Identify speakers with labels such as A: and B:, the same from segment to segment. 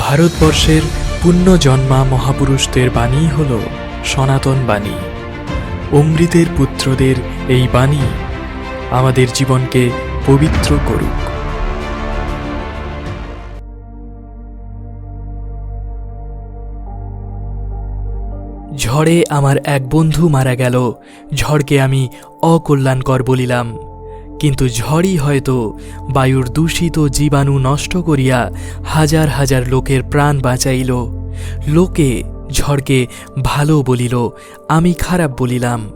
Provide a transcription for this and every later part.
A: ভারতবর্ষের পুণ্যজন্মা মহাপুরুষদের বাণী হল সনাতন বাণী। অমৃতের পুত্রদের এই বাণী আমাদের জীবনকে পবিত্র করুক। ঝড়ে আমার এক বন্ধু মারা গেল। ঝড়কে আমি অকল্যাণকর বলিলাম। কিন্তু ঝড়ই হয়তো বায়ুর দূষিত জীবাণু নষ্ট করিয়া হাজার হাজার লোকের প্রাণ বাঁচাইল। লোকে ঝড়কে ভালো বলিল, আমি খারাপ বলিলাম।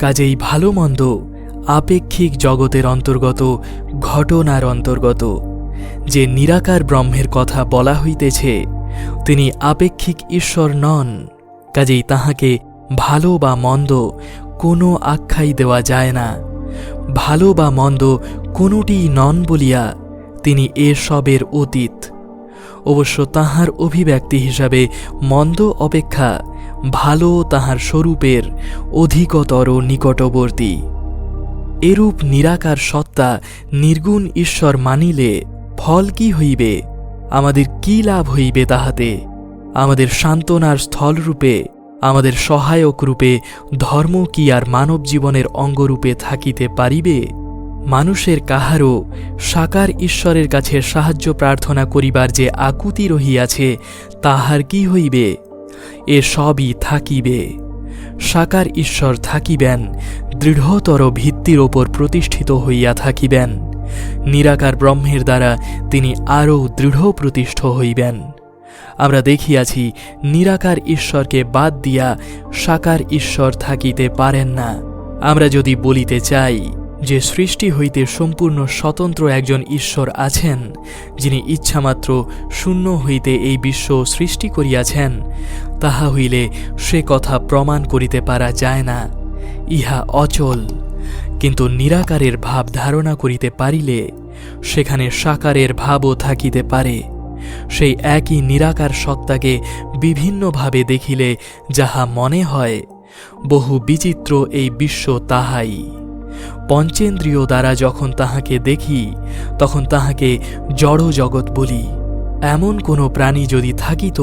A: কাজেই ভালো মন্দ আপেক্ষিক জগতের অন্তর্গত, ঘটনার অন্তর্গত। যে নিরাকার ব্রহ্মের কথা বলা হইতেছে, তিনি আপেক্ষিক ঈশ্বর নন। কাজেই তাহাকে ভালো বা মন্দ কোনো আখ্যাই দেওয়া যায় না। ভালো বা মন্দ কোনোটি নন বলিয়া তিনি এ সবের অতীত। অবশ্য তাহার অভিব্যক্তি হিসাবে মন্দ অপেক্ষা ভালো তাহার স্বরূপের অধিকতর নিকটবর্তী। এরূপ নিরাকার সত্তা নির্গুণ ঈশ্বর মানিলে ফল কি হইবে? আমাদের কি লাভ হইবে তাহাতে? আমাদের সান্ত্বনার স্থলরূপে আমাদের সহায়ক রূপে ধর্ম কি আর মানব জীবনের অঙ্গরূপে থাকিতে পারিবে? মানুষের কাহারও সাকার ঈশ্বরের কাছে সাহায্য প্রার্থনা করিবার যে আকুতি রহিয়াছে, তাহার কি হইবে? এ সবই থাকিবে। সাকার ঈশ্বর থাকিবেন, দৃঢ়তর ভিত্তির ওপর প্রতিষ্ঠিত হইয়া থাকিবেন। নিরাকার ব্রহ্মের দ্বারা তিনি আরও দৃঢ় প্রতিষ্ঠ হইবেন। আমরা দেখিয়াছি, নিরাকার ঈশ্বরকে বাদ দিয়া সাকার ঈশ্বর থাকিতে পারেন না। আমরা যদি বলিতে চাই যে সৃষ্টি হইতে সম্পূর্ণ স্বতন্ত্র একজন ঈশ্বর আছেন, যিনি ইচ্ছামাত্র শূন্য হইতে এই বিশ্ব সৃষ্টি করিয়াছেন, তাহা হইলে সে কথা প্রমাণ করিতে পারা যায় না। ইহা অচল। কিন্তু নিরাকারের ভাব ধারণা করিতে পারিলে, সেখানে সাকারের ভাবও থাকিতে পারে। সেই একই নিরাকার সত্তাকে বিভিন্নভাবে দেখিলে যাহা মনে হয়, বহু বিচিত্র এই বিশ্ব তাহাই। পঞ্চেন্দ্রিয় দ্বারা যখন তাহাকে দেখি, তখন তাহাকে জড় জগৎ বলি। এমন কোনো প্রাণী যদি থাকিত,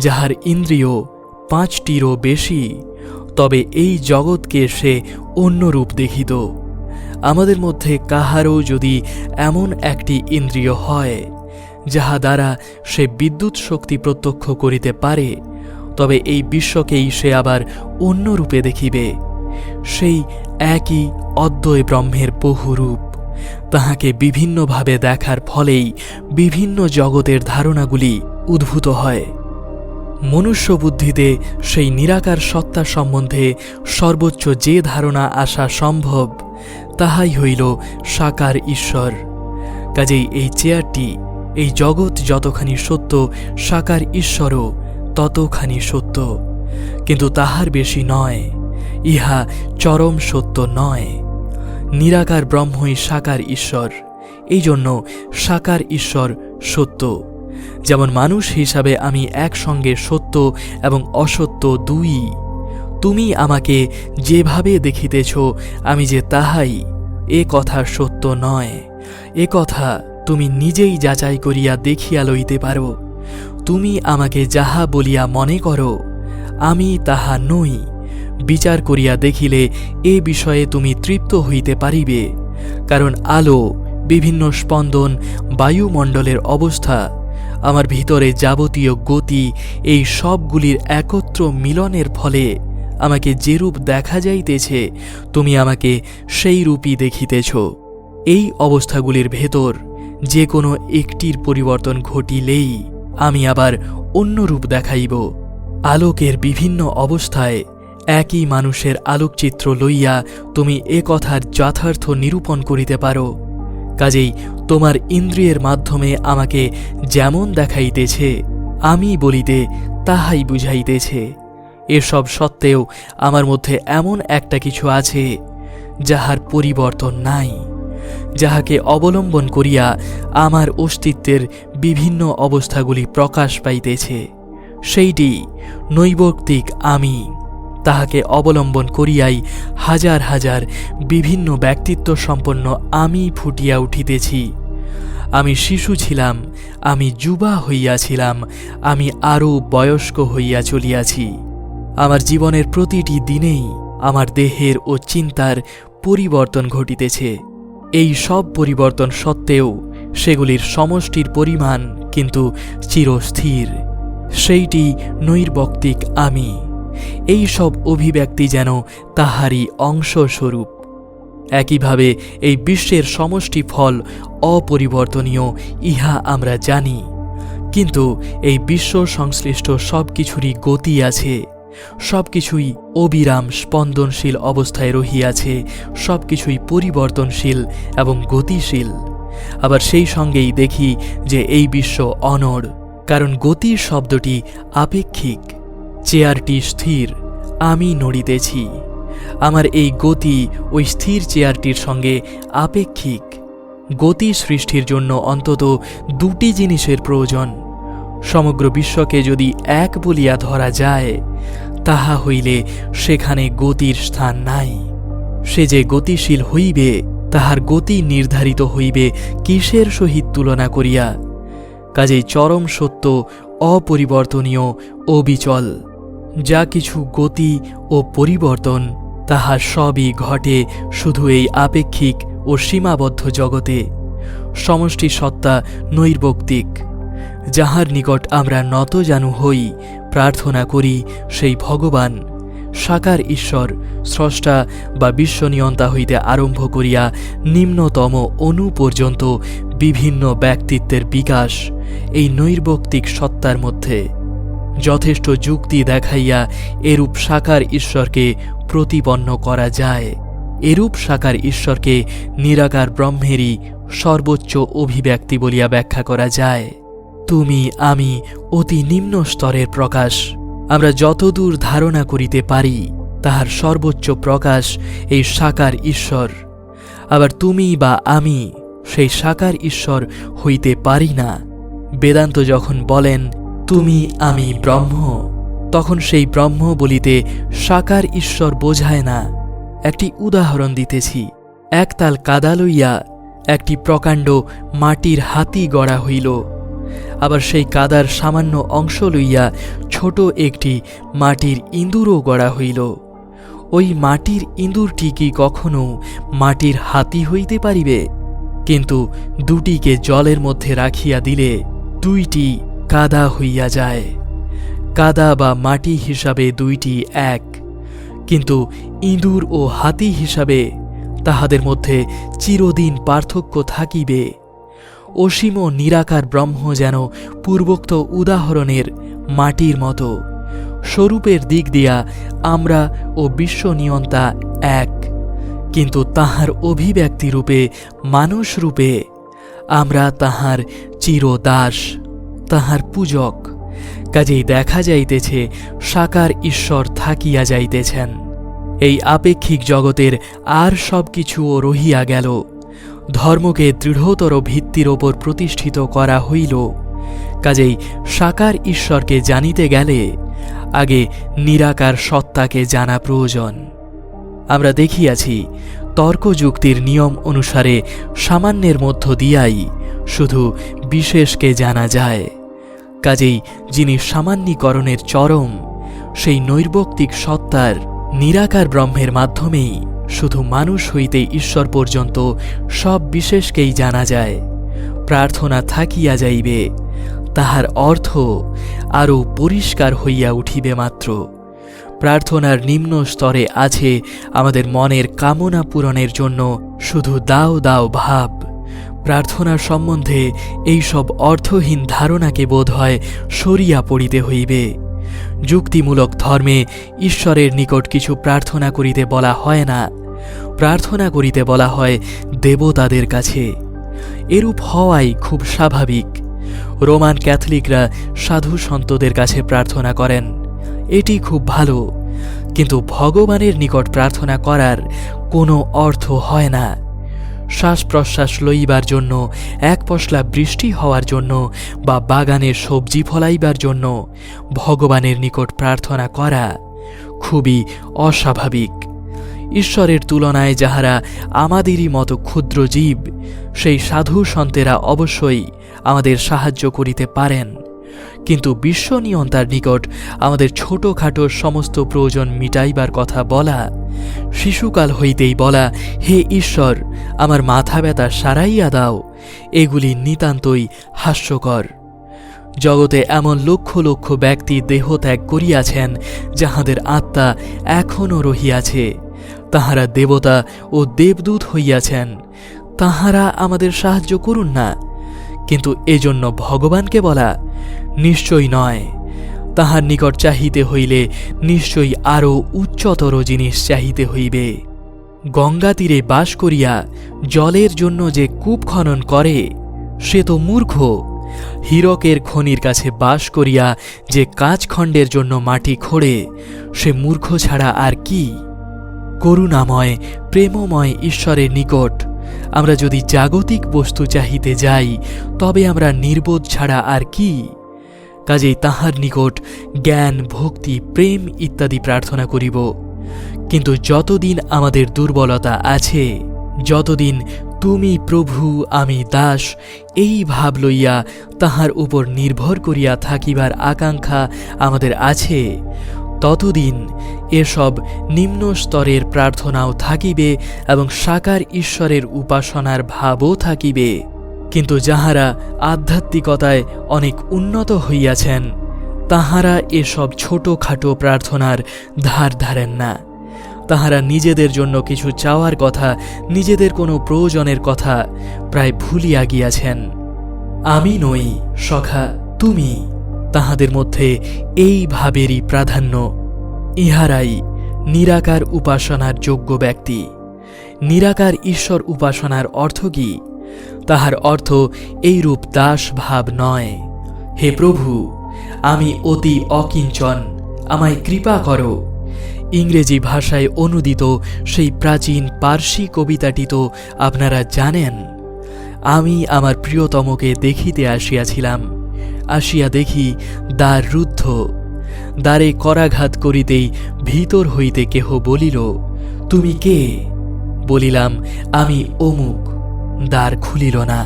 A: যাহার ইন্দ্রিয় পাঁচটিরও বেশি, তবে এই জগৎকে সে অন্যরূপ দেখিত। আমাদের মধ্যে কাহারও যদি এমন একটি ইন্দ্রিয় হয় যাহা দ্বারা সে বিদ্যুৎ শক্তি প্রত্যক্ষ করিতে পারে, তবে এই বিশ্বকেই সে আবার অন্য রূপে দেখিবে। সেই একই অদ্বয় ব্রহ্মের বহুরূপ তাহাকে বিভিন্নভাবে দেখার ফলেই বিভিন্ন জগতের ধারণাগুলি উদ্ভূত হয়। মনুষ্য বুদ্ধিতে সেই নিরাকার সত্তা সম্বন্ধে সর্বোচ্চ যে ধারণা আসা সম্ভব, তাহাই হইল সাকার ঈশ্বর। কাজেই এই চেয়ারটি এই জগৎ যতখানি সত্য, সাকার ঈশ্বরও ততখানি সত্য। কিন্তু তাহার বেশি নয়, ইহা চরম সত্য নয়। নিরাকার ব্রহ্মই সাকার ঈশ্বর এই জন্য সাকার ঈশ্বর সত্য। যেমন মানুষ হিসাবে আমি একসঙ্গে সত্য এবং অসত্য দুই। তুমি আমাকে যেভাবে দেখিতেছ, আমি যে তাহাই, এ কথা সত্য নয়। এ কথা তুমি নিজেই যাচাই করিয়া দেখিয়া লইতে পারো। তুমি আমাকে যাহা বলিয়া মনে করো, আমি তাহা নই। বিচার করিয়া দেখিলে এ বিষয়ে তুমি তৃপ্ত হইতে পারিবে। কারণ আলো, বিভিন্ন স্পন্দন, বায়ুমণ্ডলের অবস্থা, আমার ভিতরে যাবতীয় গতি, এই সবগুলির একত্র মিলনের ফলে আমাকে যেরূপ দেখা যাইতেছে, তুমি আমাকে সেই রূপই দেখিতেছ। এই অবস্থাগুলির ভেতর যে কোনো একটির পরিবর্তন ঘটিলেই আমি আবার অন্য রূপ দেখাইব। আলোকের বিভিন্ন অবস্থায় একই মানুষের আলোকচিত্র লইয়া তুমি এ কথার যথার্থ নিরূপণ করিতে পারো। কাজেই তোমার ইন্দ্রিয়ের মাধ্যমে আমাকে যেমন দেখাইতেছে, আমি বলিতে তাহাই বুঝাইতেছে। এসব সত্ত্বেও আমার মধ্যে এমন একটা কিছু আছে, যাহার পরিবর্তন নাই। যাহাকে অবলম্বন করিয়া আমার অস্তিত্বের বিভিন্ন অবস্থাগুলি প্রকাশ পাইতেছে, সেইটি নৈবক্তিক আমি। তাহাকে অবলম্বন করিয়াই হাজার হাজার বিভিন্ন ব্যক্তিত্ব সম্পন্ন আমি ফুটিয়া উঠিতেছি। আমি শিশু ছিলাম, আমি যুবা হইয়াছিলাম, আমি আরও বয়স্ক হইয়া চলিয়াছি। আমার জীবনের প্রতিটি দিনেই আমার দেহের ও চিন্তার পরিবর্তন ঘটিতেছে। এই সব পরিবর্তন সত্ত্বেও সেগুলির সমষ্টির পরিমাণ কিন্তু চিরস্থির। সেইটি নৈর্বক্তিক আমি। এই সব অভিব্যক্তি যেন তাহারই অংশস্বরূপ। একইভাবে এই বিশ্বের সমষ্টি ফল অপরিবর্তনীয়, ইহা আমরা জানি। কিন্তু এই বিশ্ব সংশ্লিষ্ট সব কিছুরই গতি আছে। সব কিছুই অবিরাম স্পন্দনশীল অবস্থায় রহিয়াছে সব কিছুই পরিবর্তনশীল এবং গতিশীল। আবার সেই সঙ্গেই দেখি যে এই বিশ্ব অনড়, কারণ গতির শব্দটি আপেক্ষিক। চেয়ারটি স্থির, আমি নড়িতেছি। আমার এই গতি ওই স্থির চেয়ারটির সঙ্গে আপেক্ষিক। গতি সৃষ্টির জন্য অন্তত দুটি জিনিসের প্রয়োজন। সমগ্র বিশ্বকে যদি এক বলিয়া ধরা যায়, তাহা হইলে সেখানে গতির স্থান নাই। সে যে গতিশীল হইবে, তাহার গতি নির্ধারিত হইবে কিসের সহিত তুলনা করিয়া? কাজেই চরম সত্য, অপরিবর্তনীয়, অবিচল। যা কিছু গতি ও পরিবর্তন তাহা সবই ঘটে শুধু এই আপেক্ষিক ও সীমাবদ্ধ জগতে। সমষ্টি সত্তা নৈর্বক্তিক যাহার নিকট আমরা নত জানু হই, প্রার্থনা করি সেই ভগবান। সাকার ঈশ্বর, স্রষ্টা বা বিশ্বনিয়ন্তা হইতে আরম্ভ করিয়া নিম্নতম অণু পর্যন্ত বিভিন্ন ব্যক্তিত্বের বিকাশ এই নৈর্বক্তিক সত্তার মধ্যে। যথেষ্ট যুক্তি দেখাইয়া এরূপ সাকার ঈশ্বরকে প্রতিপন্ন করা যায়। এরূপ সাকার ঈশ্বরকে নিরাকার ব্রহ্মেরই সর্বোচ্চ অভিব্যক্তি বলিয়া ব্যাখ্যা করা যায়। তুমি, আমি অতি নিম্ন স্তরের প্রকাশ। আমরা যতদূর ধারণা করিতে পারি, তাহার সর্বোচ্চ প্রকাশ এই সাকার ঈশ্বর। আবার তুমি বা আমি সেই সাকার ঈশ্বর হইতে পারি না। বেদান্ত যখন বলেন, তুমি, আমি ব্রহ্ম, তখন সেই ব্রহ্ম বলিতে সাকার ঈশ্বর বোঝায় না। একটি উদাহরণ দিতেছি। একতাল কাদা লইয়া একটি প্রকাণ্ড মাটির হাতি গড়া হইল। আবার সেই কাদার সামান্য অংশ লইয়া ছোট একটি মাটির ইঁদুরও গড়া হইল। ওই মাটির ইঁদুরটি কি কখনো মাটির হাতি হইতে পারিবে, কিন্তু দুটিকে জলের মধ্যে রাখিয়া দিলে দুইটি কাদা হইয়া যায়। কাদা বা মাটি হিসাবে দুইটি এক, কিন্তু ইঁদুর ও হাতি হিসাবে তাহাদের মধ্যে চিরদিন পার্থক্য থাকিবে। অসীম নিরাকার ব্রহ্ম যেন পূর্বোক্ত উদাহরণের মাটির মতো। স্বরূপের দিক দিয়া আমরা ও বিশ্বনিয়ন্তা এক। কিন্তু তাহার অভিব্যক্তি রূপে, মানুষ রূপে, আমরা তাহার চিরদাস, তাহার পূজক। কাজেই দেখা যাইতেছে, সাকার ঈশ্বর থাকিয়া যাইতেছেন। এই আপেক্ষিক জগতের আর সব কিছুও রহিয়া গেল। ধর্মকে দৃঢ়তর ভিত্তির ওপর প্রতিষ্ঠিত করা হইল। কাজেই সাকার ঈশ্বরকে জানিতে গেলে আগে নিরাকার সত্তাকে জানা প্রয়োজন। আমরা দেখিয়াছি, তর্কযুক্তির নিয়ম অনুসারে সামান্যের মধ্য দিয়াই শুধু বিশেষকে জানা যায়। কাজেই যিনি সামান্যীকরণের চরম, সেই নৈর্বক্তিক সত্তার নিরাকার ব্রহ্মের মাধ্যমেই শুধু মানুষ হইতে ঈশ্বর পর্যন্ত সব বিশেষকেই জানা যায়। প্রার্থনা থাকিয়া যাইবে, তাহার অর্থ আরও পরিষ্কার হইয়া উঠিবে মাত্র। প্রার্থনার নিম্ন স্তরে আছে আমাদের মনের কামনা পূরণের জন্য শুধু দাও দাও ভাব। প্রার্থনার সম্বন্ধে এইসব অর্থহীন ধারণাকে বোধ হয় সরিয়া পড়িতে হইবে। যুক্তিমূলক ধর্মে ঈশ্বরের নিকট কিছু প্রার্থনা করিতে বলা হয় না। প্রার্থনা করিতে বলা হয় দেবতাদের কাছে। এরূপ হওয়াই খুব স্বাভাবিক। রোমান ক্যাথলিকরা সাধু সন্তদের কাছে প্রার্থনা করেন। এটি খুব ভালো। কিন্তু ভগবানের নিকট প্রার্থনা করার কোনো অর্থ হয় না। শ্বাস প্রশ্বাস লইবার জন্য, এক পশলা বৃষ্টি হওয়ার জন্য বা বাগানের সবজি ফলাইবার জন্য ভগবানের নিকট প্রার্থনা করা খুবই অস্বাভাবিক। ঈশ্বরের তুলনায় যাহারা আমাদেরই মতো ক্ষুদ্র জীব সেই সাধু সন্তেরা অবশ্যই আমাদের সাহায্য করিতে পারেন। কিন্তু বিশ্ব নিয়ন্তার নিকট আমাদের ছোটখাটো সমস্ত প্রয়োজন মিটাইবার কথা বলা। শিশুকাল হইতেই বলা, হে ঈশ্বর, আমার মাথা ব্যথা সারাইয়া দাও। এগুলি নিতান্তই হাস্যকর। জগতে এমন লক্ষ লক্ষ ব্যক্তি দেহত্যাগ করিয়াছেন, যাহাদের আত্মা এখনও রহিয়াছে। তাহারা দেবতা ও দেবদূত হইয়াছেন। তাহারা আমাদের সাহায্য করুন না। কিন্তু এজন্য ভগবানকে বলা নিশ্চয় নয়। তাহার নিকট চাহিতে হইলে নিশ্চয়ই আরও উচ্চতর জিনিস চাহিতে হইবে। গঙ্গা তীরে বাস করিয়া জলের জন্য যে কূপ খনন করে, সে তো মূর্খ। হীরকের খনির কাছে বাস করিয়া যে কাঁচখণ্ডের জন্য মাটি খোঁড়ে, সে মূর্খ ছাড়া আর কি? করুণাময়, প্রেমময় ঈশ্বরের নিকট আমরা যদি জাগতিক বস্তু চাহিতে যাই, তবে আমরা নির্বোধ ছাড়া আর কি? কাজেই তাহার নিকট জ্ঞান, ভক্তি, প্রেম ইত্যাদি প্রার্থনা করিব। কিন্তু যতদিন আমাদের দুর্বলতা আছে, যতদিন তুমি প্রভু, আমি দাস, এই ভাব লইয়া তাহার উপর নির্ভর করিয়া থাকিবার আকাঙ্ক্ষা আমাদের আছে ততদিন এসব নিম্ন স্তরের প্রার্থনাও থাকিবে এবং সাকার ঈশ্বরের উপাসনার ভাবও থাকিবে। কিন্তু যাহারা আধ্যাত্মিকতায় অনেক উন্নত হইয়াছেন, তাহারা এসব ছোটখাটো প্রার্থনার ধার ধারেন না। তাহারা নিজেদের জন্য কিছু চাওয়ার কথা, নিজেদের কোনো প্রয়োজনের কথা প্রায় ভুলিয়া গিয়াছেন। আমি নই, সখা, তুমি। তাহাদের মধ্যে এই ভাবেরই প্রাধান্য। ইহারাই নিরাকার উপাসনার যোগ্য ব্যক্তি। নিরাকার ঈশ্বর উপাসনার অর্থ কি? তাহার অর্থ এইরূপ দাস ভাব নয়। হে প্রভু, আমি অতি অকিঞ্চন, আমায় কৃপা করো। ইংরেজি ভাষায় অনুদিত সেই প্রাচীন পার্সি কবিতাটি তো আপনারা জানেন। আমি আমার প্রিয়তমকে দেখিতে আসিয়াছিলাম। আসিয়া দেখি দ্বার রুদ্ধ। দ্বারে করাঘাত করিতেই ভিতর হইতে কেহ বলিল, তুমি কে? বলিলাম, আমি অমুক। দ্বার খুলিল না।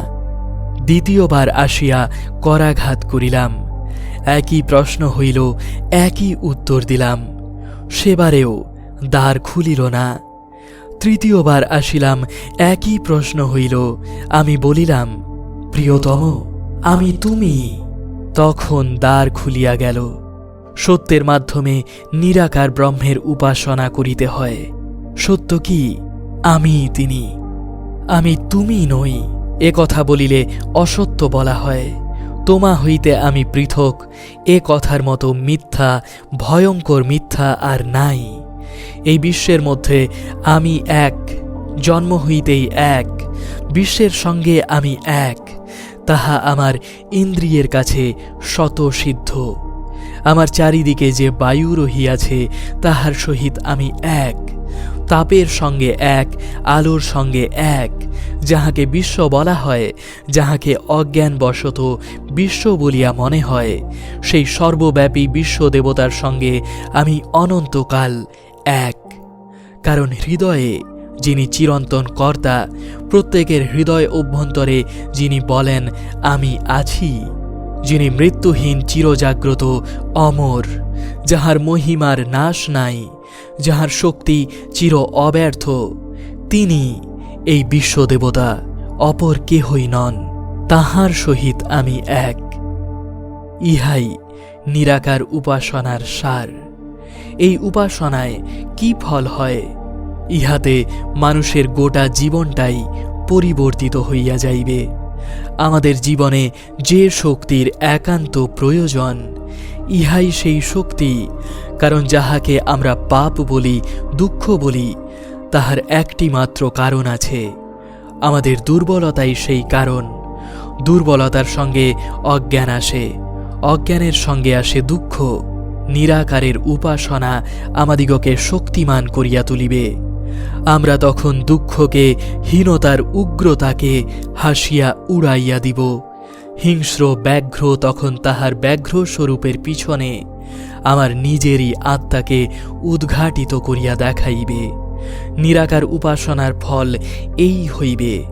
A: দ্বিতীয়বার আসিয়া করাঘাত করিলাম। একই প্রশ্ন হইল, একই উত্তর দিলাম। সেবারেও দ্বার খুলিল না। তৃতীয়বার আসিলাম, একই প্রশ্ন হইল, আমি বলিলাম, প্রিয়তম, আমি তুমি? তখন দ্বার খুলিয়া গেল। সত্যের মাধ্যমে নিরাকার ব্রহ্মের উপাসনা করিতে হয়। সত্য কি? আমি তিনি। আমি তুমি নই। এ কথা বলিলে অসত্য বলা হয়। তোমা হইতে আমি পৃথক। এ কথার মতো মিথ্যা, ভয়ঙ্কর মিথ্যা আর নাই। এই বিশ্বের মধ্যে আমি এক, জন্ম হইতেই এক, বিশ্বের সঙ্গে আমি এক। তাহা আমার ইন্দ্রিয়ের কাছে শত সিদ্ধ আমার চারিদিকে যে বায়ু রহিয়াছে, তাহার সহিত আমি এক। তাপের সঙ্গে এক, আলোর সঙ্গে এক। যাহাকে বিশ্ব বলা হয়, যাহাকে অজ্ঞানবশত বিশ্ব বলিয়া মনে হয়, সেই সর্বব্যাপী বিশ্ব দেবতার সঙ্গে আমি অনন্তকাল এক। কারণ হৃদয়ে যিনি চিরন্তন কর্তা, প্রত্যেকের হৃদয় অভ্যন্তরে যিনি বলেন, আমি আছি। যিনি মৃত্যুহীন চিরজাগ্রত, অমর, যাহার মহিমার নাশ নাই, যাহার শক্তি চির অব্যর্থ। তিনি এই বিশ্বদেবতা অপর কেহই নন, তাহার সহিত আমি এক। ইহাই নিরাকার উপাসনার সার। এই উপাসনায় কি ফল হয়? ইহাতে মানুষের গোটা জীবনটাই পরিবর্তিত হইয়া যাইবে। আমাদের জীবনে যে শক্তির একান্ত প্রয়োজন, ইহাই সেই শক্তি, কারণ যাহাকে আমরা পাপ বলি, দুঃখ বলি, তাহার একটি মাত্র কারণ আছে। আমাদের দুর্বলতাই সেই কারণ। দুর্বলতার সঙ্গে অজ্ঞান আসে, অজ্ঞানের সঙ্গে আসে দুঃখ। নিরাকারের উপাসনা আমাদিগকে শক্তিমান করিয়া তুলিবে। আমরা তখন দুঃখকে, হীনতার উগ্রতাকে হাসিয়া উড়াইয়া দিব। হিংস্র ব্যাঘ্র তখন তাহার ব্যাঘ্র স্বরূপের পিছনে। আমার নিজেরই আত্মাকে উদ্ঘাটিত করিয়া দেখাইবে। নিরাকার উপাসনার ফল এই হইবে।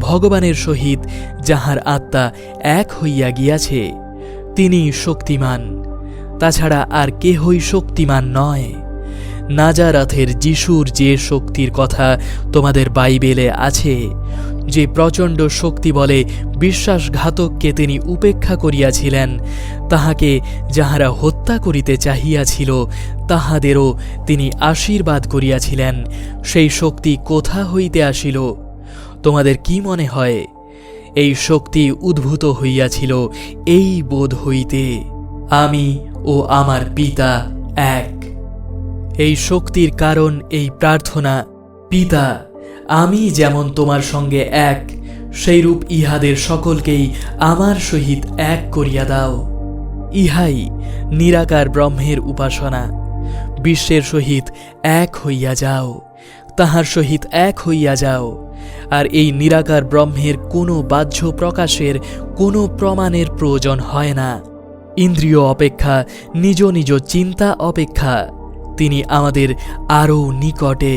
A: ভগবানের সহিত যাহার আত্মা এক হইয়া গিয়াছে তিনি শক্তিমান। তাছাড়া আর কেহই শক্তিমান নয়। নাজারাথের যিশুর যে শক্তির কথা তোমাদের বাইবেলে আছে, যে প্রচণ্ড শক্তি বলে বিশ্বাসঘাতককে তিনি উপেক্ষা করিয়াছিলেন, তাহাকে যাহারা হত্যা করিতে চাহিয়াছিল, তাহাদেরও তিনি আশীর্বাদ করিয়াছিলেন। সেই শক্তি কোথা হইতে আসিল? তোমাদের কি মনে হয়? এই শক্তি উদ্ভূত হইয়াছিল এই বোধ হইতে। আমি ও আমার পিতা এক। এই শক্তির কারণ, এই প্রার্থনা। পিতা, আমি যেমন তোমার সঙ্গে এক, সেইরূপ ইহাদের সকলকেই আমার সহিত এক করিয়া দাও। ইহাই নিরাকার ব্রহ্মের উপাসনা। বিশ্বের সহিত এক হইয়া যাও, তাহার সহিত এক হইয়া যাও, আর এই নিরাকার ব্রহ্মের কোনো বাহ্য প্রকাশের, কোনো প্রমাণের প্রয়োজন হয় না। ইন্দ্রিয় অপেক্ষা, নিজ নিজ চিন্তা অপেক্ষা। তিনি আমাদের আরও নিকটে।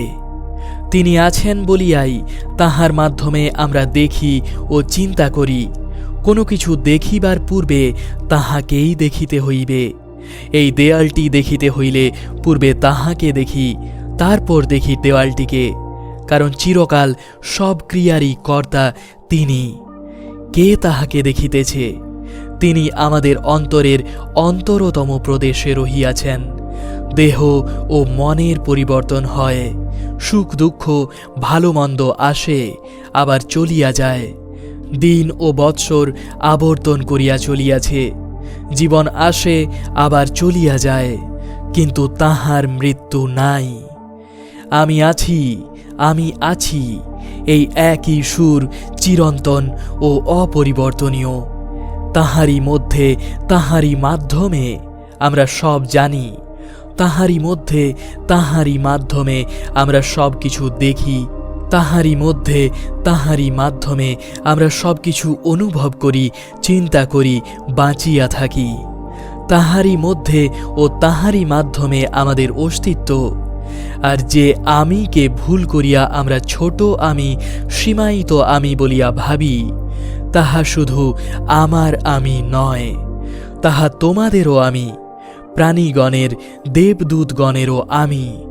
A: তিনি আছেন বলিয়াই তাহার মাধ্যমে আমরা দেখি ও চিন্তা করি। কোনো কিছু দেখিবার পূর্বে তাহাকেই দেখিতে হইবে। এই দেয়ালটি দেখিতে হইলে পূর্বে তাহাকে দেখি, তারপর দেখি দেওয়ালটিকে কারণ চিরকাল সব ক্রিয়ারই কর্তা তিনি। কে তাহাকে দেখিতেছে? তিনি আমাদের অন্তরের অন্তরতম প্রদেশে রহিয়াছেন। দেহ ও মনের পরিবর্তন হয়। সুখ, দুঃখ ভালো মন্দ আসে, আবার চলিয়া যায়। দিন ও বৎসর আবর্তন করিয়া চলিয়াছে। জীবন আসে, আবার চলিয়া যায়, কিন্তু তাহার মৃত্যু নাই। আমি আছি আমি আছি, এই একই সুর চিরন্তন ও অপরিবর্তনীয়। তাহারই মধ্যে, তাহারই মাধ্যমে, আমরা সব জানি। তাহারই মধ্যে, তাহারই মাধ্যমে, আমরা সব কিছু দেখি। তাহারই মধ্যে, তাহারই মাধ্যমে, আমরা সব কিছু অনুভব করি, চিন্তা করি, বাঁচিয়া থাকি। তাহারই মধ্যে ও তাহারই মাধ্যমে আমাদের অস্তিত্ব। আর যে আমিকে ভুল করিয়া আমরা ছোট আমি, সীমায়িত আমি বলিয়া ভাবি তাহা শুধু আমার আমি নয়, তাহা তোমাদেরও আমি, প্রাণীগণের, দেবদূতগণেরও আমি,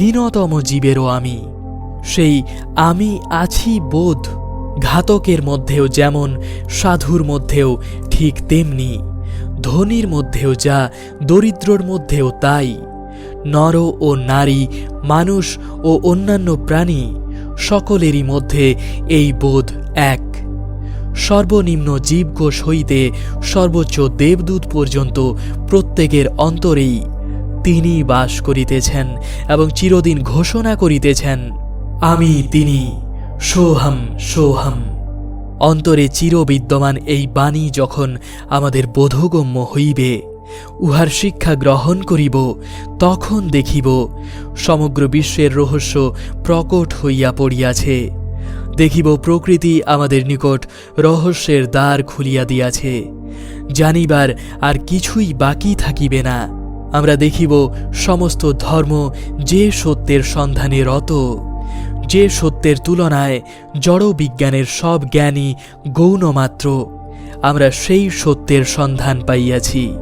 A: হীনতম জীবেরও আমি। সেই আমি আছি বোধ, ঘাতকের মধ্যেও যেমন, সাধুর মধ্যেও ঠিক তেমনি, ধনীর মধ্যেও যা, দরিদ্রর মধ্যেও তাই। নর ও নারী, মানুষ ও অন্যান্য প্রাণী, সকলেরই মধ্যে এই বোধ এক। সর্বনিম্ন জীবকোষ হইতে সর্বোচ্চ দেবদূত পর্যন্ত প্রত্যেকের অন্তরেই তিনি বাস করিতেছেন এবং চিরদিন ঘোষণা করিতেছেন, আমি তিনি, সোহম সোহম। অন্তরে চিরবিদ্যমান এই বাণী যখন আমাদের বোধগম্য হইবে, উহার শিক্ষা গ্রহণ করিব, তখন দেখিব সমগ্র বিশ্বের রহস্য প্রকট হইয়া পড়িয়াছে। দেখিব প্রকৃতি আমাদের নিকট রহস্যের দ্বার খুলিয়া দিয়াছে। জানিবার আর কিছুই বাকি থাকিবে না। আমরা দেখিব সমস্ত ধর্ম যে সত্যের সন্ধানে রত, যে সত্যের তুলনায় জড় বিজ্ঞানের সব জ্ঞানই গৌণমাত্র। আমরা সেই সত্যের সন্ধান পাইয়াছি।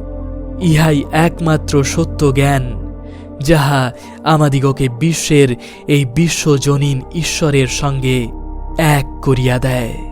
A: ইহাই একমাত্র সত্য জ্ঞান, যাহা আমাদিগকে বিশ্বের এই বিশ্বজনীন ঈশ্বরের সঙ্গে এক করিয়া দেয়।